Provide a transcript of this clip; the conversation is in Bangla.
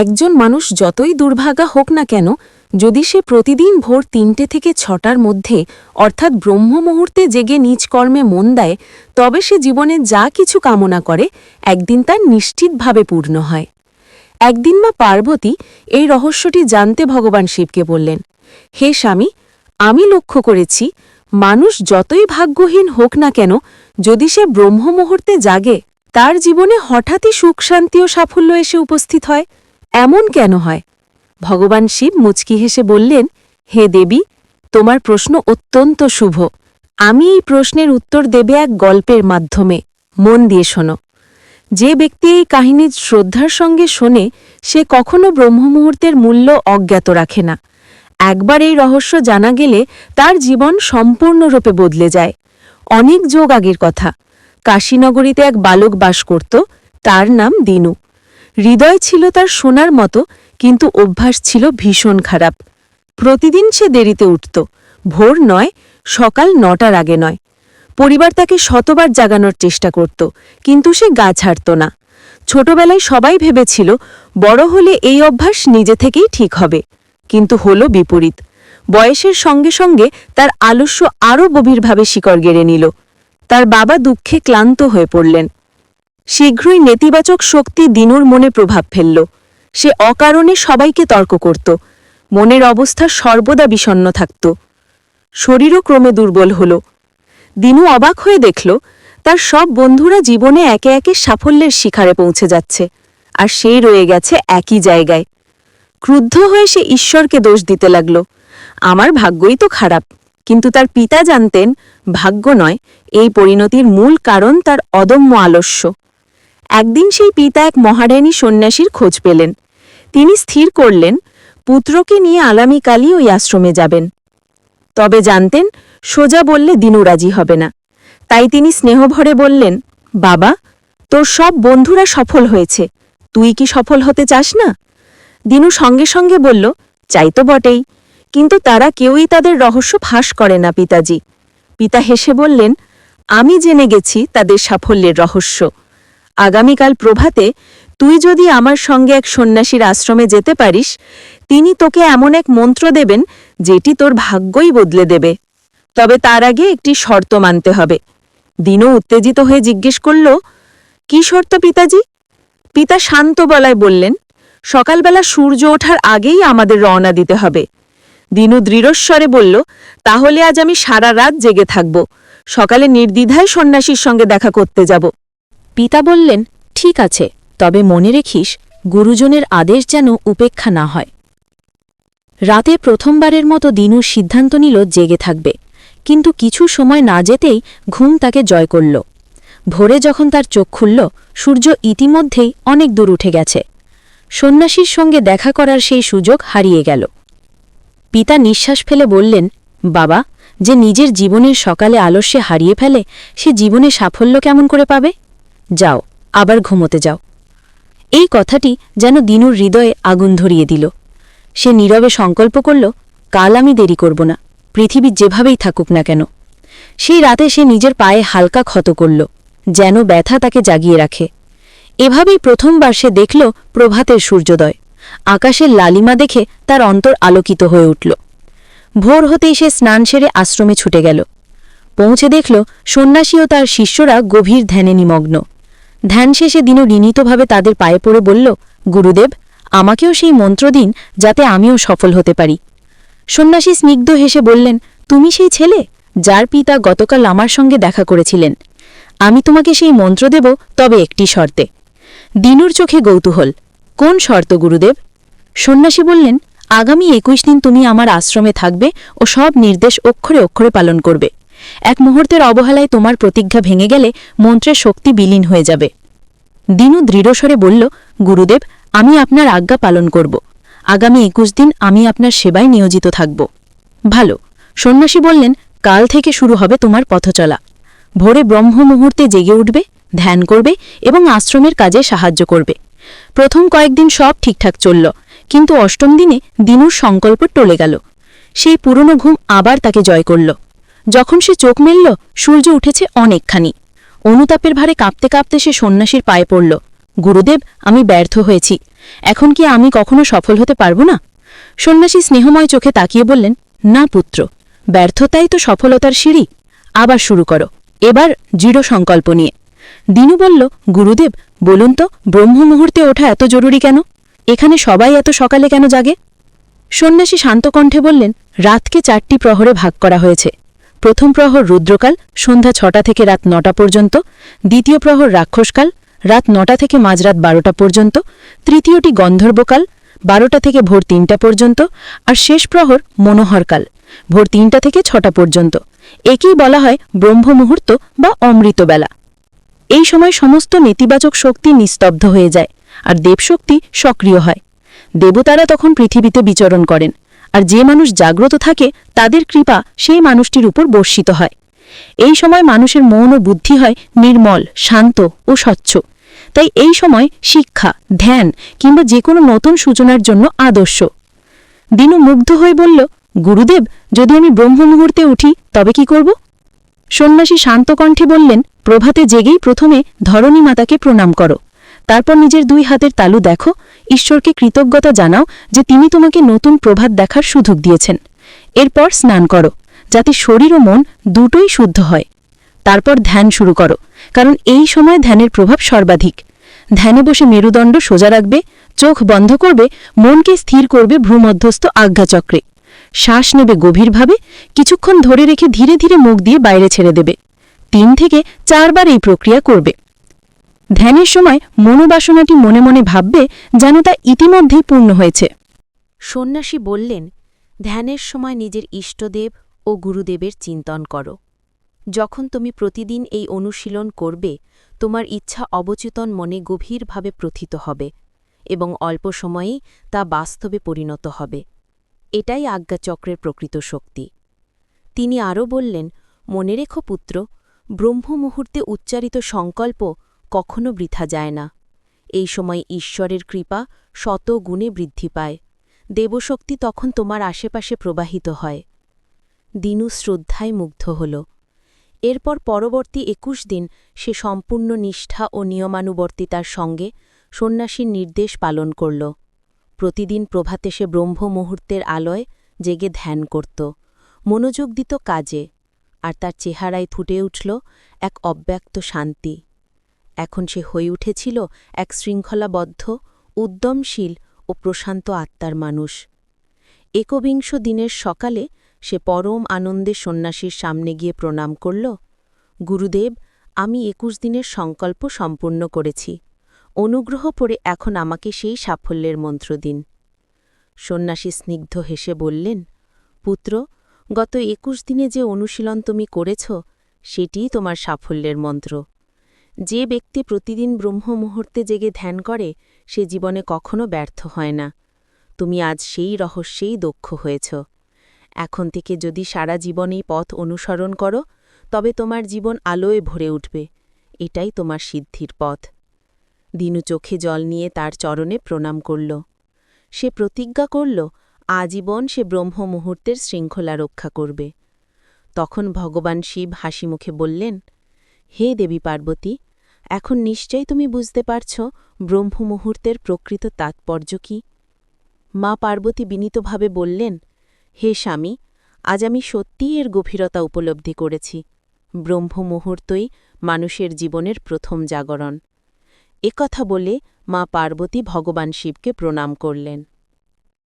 একজন মানুষ যতই দুর্ভাগা হোক না কেন, যদি সে প্রতিদিন ভোর তিনটে থেকে ছটার মধ্যে, অর্থাৎ ব্রহ্ম মুহূর্তে জেগে নিজ কর্মে মন দেয়, তবে সে জীবনে যা কিছু কামনা করে, একদিন তার নিশ্চিতভাবে পূর্ণ হয়। একদিন মা পার্বতী এই রহস্যটি জানতে ভগবান শিবকে বললেন, হে স্বামী, আমি লক্ষ্য করেছি, মানুষ যতই ভাগ্যহীন হোক না কেন, যদি সে ব্রহ্ম মুহূর্তে জাগে, তার জীবনে হঠাৎই সুখ শান্তি ও সাফল্য এসে উপস্থিত হয়। এমন কেন হয়? ভগবান শিব মুচকি হেসে বললেন, হে দেবী, তোমার প্রশ্ন অত্যন্ত শুভ। আমি এই প্রশ্নের উত্তর দেবে এক গল্পের মাধ্যমে। মন দিয়ে শোনো। যে ব্যক্তি এই কাহিনী শ্রদ্ধার সঙ্গে শোনে, সে কখনো ব্রহ্মমুহূর্তের মূল্য অজ্ঞাত রাখে না। একবার এই রহস্য জানা গেলে তার জীবন সম্পূর্ণরূপে বদলে যায়। অনেক যোগ আগের কথা। কাশীনগরীতে এক বালক বাস করত, তার নাম দিনু। হৃদয় ছিল তার সোনার মতো, কিন্তু অভ্যাস ছিল ভীষণ খারাপ। প্রতিদিন সে দেরিতে উঠত। ভোর নয়, সকাল নটার আগে নয়। পরিবার তাকে শতবার জাগানোর চেষ্টা করত, কিন্তু সে গা ছাড়ত না। ছোটবেলায় সবাই ভেবেছিল, বড় হলে এই অভ্যাস নিজে থেকেই ঠিক হবে, কিন্তু হল বিপরীত। বয়সের সঙ্গে সঙ্গে তার আলস্য আরও গভীরভাবে শিকড় গেড়ে নিল। তার বাবা দুঃখে ক্লান্ত হয়ে পড়লেন। শীঘ্রই নেতিবাচক শক্তি দিনুর মনে প্রভাব ফেলল। সে অকারণে সবাইকে তর্ক করত। মনের অবস্থা সর্বদা বিষণ্ন থাকত। শরীরও ক্রমে দুর্বল হল। দিনু অবাক হয়ে দেখল, তার সব বন্ধুরা জীবনে একে একে সাফল্যের শিখারে পৌঁছে যাচ্ছে, আর সেই রয়ে গেছে একই জায়গায়। ক্রুদ্ধ হয়ে সে ঈশ্বরকে দোষ দিতে লাগল। আমার ভাগ্যই তো খারাপ, কিন্তু তার পিতা জানতেন, ভাগ্য নয়, এই পরিণতির মূল কারণ তার অদম্য আলস্য। একদিন সেই পিতা এক মহারানী সন্ন্যাসীর খোঁজ পেলেন। তিনি স্থির করলেন, পুত্রকে নিয়ে আলামিকালই ওই আশ্রমে যাবেন। তবে জানতেন, সোজা বললে দিনু রাজি হবে না। তাই তিনি স্নেহভরে বললেন, বাবা, তোর সব বন্ধুরা সফল হয়েছে। তুই কি সফল হতে চাস না? দিনু সঙ্গে সঙ্গে বলল, চাই তো বটেই। কিন্তু তারা কেউই তাদের রহস্য ফাঁস করে না, পিতাজি। পিতা হেসে বললেন, আমি জেনে গেছি তাদের সাফল্যের রহস্য। আগামীকাল প্রভাতে তুই যদি আমার সঙ্গে এক সন্ন্যাসীর আশ্রমে যেতে পারিস, তিনি তোকে এমন এক মন্ত্র দেবেন যেটি তোর ভাগ্যই বদলে দেবে। তবে তার আগে একটি শর্ত মানতে হবে। দিনও উত্তেজিত হয়ে জিজ্ঞেস করল, কি শর্ত পিতাজি? পিতা শান্ত বলায় বললেন, সকালবেলা সূর্য ওঠার আগেই আমাদের রওনা দিতে হবে। দিনু দৃঢ়স্বরে বলল, তাহলে আজ আমি সারা রাত জেগে থাকব। সকালে নির্দ্বিধায় সন্ন্যাসীর সঙ্গে দেখা করতে যাব। পিতা বললেন, ঠিক আছে, তবে মনে রেখিস, গুরুজনের আদেশ যেন উপেক্ষা না হয়। রাতে প্রথমবারের মতো দিনু সিদ্ধান্ত নিল জেগে থাকবে, কিন্তু কিছু সময় না যেতেই ঘুম তাকে জয় করল। ভোরে যখন তার চোখ খুলল, সূর্য ইতিমধ্যেই অনেক দূর উঠে গেছে। সন্ন্যাসীর সঙ্গে দেখা করার সেই সুযোগ হারিয়ে গেল। পিতা নিঃশ্বাস ফেলে বললেন, বাবা, যে নিজের জীবনের সকালে আলস্যে হারিয়ে ফেলে, সে জীবনে সাফল্য কেমন করে পাবে? যাও, আবার ঘুমোতে যাও। এই কথাটি যেন দিনুর হৃদয়ে আগুন ধরিয়ে দিল। সে নীরবে সংকল্প করল, কাল আমি দেরি করব না, পৃথিবী যেভাবেই থাকুক না কেন। সেই রাতে সে নিজের পায়ে হালকা ক্ষত করল, যেন ব্যথা তাকে জাগিয়ে রাখে। এভাবেই প্রথমবার সে দেখল প্রভাতের সূর্যোদয়। আকাশের লালিমা দেখে তার অন্তর আলোকিত হয়ে উঠল। ভোর হতেই সে স্নান সেরে আশ্রমে ছুটে গেল। পৌঁছে দেখল সন্ন্যাসী ও তার শিষ্যরা গভীর ধ্যানে নিমগ্ন। ধ্যান শেষে দিনু ঋণীতভাবে তাদের পায়ে পড়ে বলল, গুরুদেব, আমাকেও সেই মন্ত্র দিন যাতে আমিও সফল হতে পারি। সন্ন্যাসী স্নিগ্ধ হেসে বললেন, তুমি সেই ছেলে যার পিতা গতকাল আমার সঙ্গে দেখা করেছিলেন। আমি তোমাকে সেই মন্ত্র দেব, তবে একটি শর্তে। দিনুর চোখে কৌতূহল। কোন শর্ত, গুরুদেব? সন্ন্যাসী বললেন, আগামী একুশ দিন তুমি আমার আশ্রমে থাকবে ও সব নির্দেশ অক্ষরে অক্ষরে পালন করবে। এক মুহূর্তের অবহেলায় তোমার প্রতিজ্ঞা ভেঙে গেলে মন্ত্রের শক্তি বিলীন হয়ে যাবে। দিনু দৃঢ়স্বরে বলল, গুরুদেব, আমি আপনার আজ্ঞা পালন করব। আগামী একুশ দিন আমি আপনার সেবায় নিয়োজিত থাকব। ভালো। সন্ন্যাসী বললেন, কাল থেকে শুরু হবে তোমার পথচলা। ভোরে ব্রহ্ম মুহূর্তে জেগে উঠবে, ধ্যান করবে এবং আশ্রমের কাজে সাহায্য করবে। প্রথম কয়েকদিন সব ঠিকঠাক চলল, কিন্তু অষ্টম দিনে দিনুর সংকল্প টলে গেল। সেই পুরনো ঘুম আবার তাকে জয় করল। যখন সে চোখ মেলল, সূর্য উঠেছে অনেকখানি। অনুতাপের ভারে কাঁপতে কাঁপতে সে সন্ন্যাসীর পায়ে পড়ল। গুরুদেব, আমি ব্যর্থ হয়েছি। এখন কি আমি কখনো সফল হতে পারব না? সন্ন্যাসী স্নেহময় চোখে তাকিয়ে বললেন, না পুত্র, ব্যর্থতাই তো সফলতার সিঁড়ি। আবার শুরু করো। এবার দৃঢ় সংকল্প নিয়ে। দিনু বলল, গুরুদেব, বলুন তো, ব্রহ্ম মুহূর্তে ওঠা এত জরুরি কেন? এখানে সবাই এত সকালে কেন জাগে? সন্ন্যাসী শান্ত কণ্ঠে বললেন, রাতকে চারটি প্রহরে ভাগ করা হয়েছে। প্রথম প্রহর রুদ্রকাল, সন্ধ্যা ছটা থেকে রাত নটা পর্যন্ত, দ্বিতীয় প্রহর রাক্ষসকাল, রাত নটা থেকে মাঝরাত বারোটা পর্যন্ত, তৃতীয়টি গন্ধর্বকাল, বারোটা থেকে ভোর তিনটা পর্যন্ত, আর শেষ প্রহর মনোহরকাল, ভোর তিনটা থেকে ছটা পর্যন্ত। একেই বলা হয় ব্রহ্ম মুহূর্ত বা অমৃতবেলা। এই সময় সমস্ত নেতিবাচক শক্তি নিস্তব্ধ হয়ে যায়, আর দেবশক্তি সক্রিয় হয়। দেবতারা তখন পৃথিবীতে বিচরণ করেন। আর যে মানুষ জাগ্রত থাকে, তাদের কৃপা সেই মানুষটির উপর বর্ষিত হয়। এই সময় মানুষের মন ও বুদ্ধি হয় নির্মল, শান্ত ও স্বচ্ছ। তাই এই সময় শিক্ষা, ধ্যান কিংবা যে কোনো নতুন সূচনার জন্য আদর্শ। দিনু মুগ্ধ হয়ে বলল, গুরুদেব, যদি আমি ব্রহ্ম মুহূর্তে উঠি, তবে কি করব? সন্ন্যাসী শান্ত কণ্ঠে বললেন, প্রভাতে জেগেই প্রথমে ধরণী মাতাকে প্রণাম করো। তারপর নিজের দুই হাতের তালু দেখো ঈশ্বরকে কৃতজ্ঞতা জানাও যে তিনি তোমাকে নতুন প্রভাত দেখার সুযোগ দিয়েছেন। এরপর স্নান করো, যাতে শরীর ও মন দুটোই শুদ্ধ হয়। তারপর ধ্যান শুরু করো, কারণ এই সময় ধ্যানের প্রভাব সর্বাধিক। ধ্যানে বসে মেরুদণ্ড সোজা রাখবে, চোখ বন্ধ করবে, মনকে স্থির করবে ভ্রূমধ্যস্থ আজ্ঞাচক্রে। শ্বাস নেবে গভীরভাবে, কিছুক্ষণ ধরে রেখে ধীরে ধীরে মুখ দিয়ে বাইরে ছেড়ে দেবে। তিন থেকে চারবার এই প্রক্রিয়া করবে। ধ্যানের সময় মনোবাসনাটি মনে মনে ভাববে যেন তা ইতিমধ্যেই পূর্ণ হয়েছে। সন্ন্যাসী বললেন, ধ্যানের সময় নিজের ইষ্টদেব ও গুরুদেবের চিন্তন করো। যখন তুমি প্রতিদিন এই অনুশীলন করবে, তোমার ইচ্ছা অবচেতন মনে গভীরভাবে প্রথিত হবে এবং অল্প সময়েই তা বাস্তবে পরিণত হবে। এটাই আজ্ঞাচক্রের প্রকৃত শক্তি। তিনি আরও বললেন, মনে রেখো পুত্র ব্রহ্ম মুহূর্তে উচ্চারিত সংকল্প কখনো বৃথা যায় না। এই সময় ঈশ্বরের কৃপা শত গুণে বৃদ্ধি পায়। দেবশক্তি তখন তোমার আশেপাশে প্রবাহিত হয়। দিনু শ্রদ্ধায় মুগ্ধ হল। এরপর পরবর্তী একুশ দিন সে সম্পূর্ণ নিষ্ঠা ও নিয়মানুবর্তিতার সঙ্গে সন্ন্যাসীর নির্দেশ পালন করল। প্রতিদিন প্রভাতে সে ব্রহ্ম মুহূর্তের আলয় জেগে ধ্যান করত। মনোযোগ দিত কাজে, আর তার চেহারায় ফুটে উঠল এক অব্যক্ত শান্তি। এখন সে হয়ে উঠেছিল এক শৃঙ্খলাবদ্ধ, উদ্যমশীল ও প্রশান্ত আত্মার মানুষ। একবিংশ দিনের সকালে সে পরম আনন্দে সন্ন্যাসীর সামনে গিয়ে প্রণাম করল, গুরুদেব, আমি একুশ দিনের সংকল্প সম্পূর্ণ করেছি। অনুগ্রহ করে এখন আমাকে সেই সাফল্যের মন্ত্র দিন। সন্ন্যাসী স্নিগ্ধ হেসে বললেন, পুত্র, গত একুশ দিনে যে অনুশীলন তুমি করেছ, সেটিই তোমার সাফল্যের মন্ত্র। যে ব্যক্তি প্রতিদিন ব্রহ্ম মুহূর্তে জেগে ধ্যান করে, সে জীবনে কখনো ব্যর্থ হয় না। তুমি আজ সেই রহস্যেই দক্ষ হয়েছ। এখন থেকে যদি সারা জীবন এই পথ অনুসরণ করো, তবে তোমার জীবন আলোয় ভরে উঠবে। এটাই তোমার সিদ্ধির পথ। দিনু চোখে জল নিয়ে তার চরণে প্রণাম করল। সে প্রতিজ্ঞা করল, আজীবন সে ব্রহ্ম মুহূর্তের শৃঙ্খলা রক্ষা করবে। তখন ভগবান শিব হাসিমুখে বললেন হে দেবী পার্বতী, এখন নিশ্চয়ই তুমি বুঝতে পারছ ব্রহ্ম মুহূর্তের প্রকৃত তাৎপর্য কি? মা পার্বতী বিনীতভাবে বললেন, হে স্বামী, আজ আমি সত্যিই এর গভীরতা উপলব্ধি করেছি। ব্রহ্ম মুহূর্তই মানুষের জীবনের প্রথম জাগরণ। একথা বলে মা পার্বতী ভগবান শিবকে প্রণাম করলেন।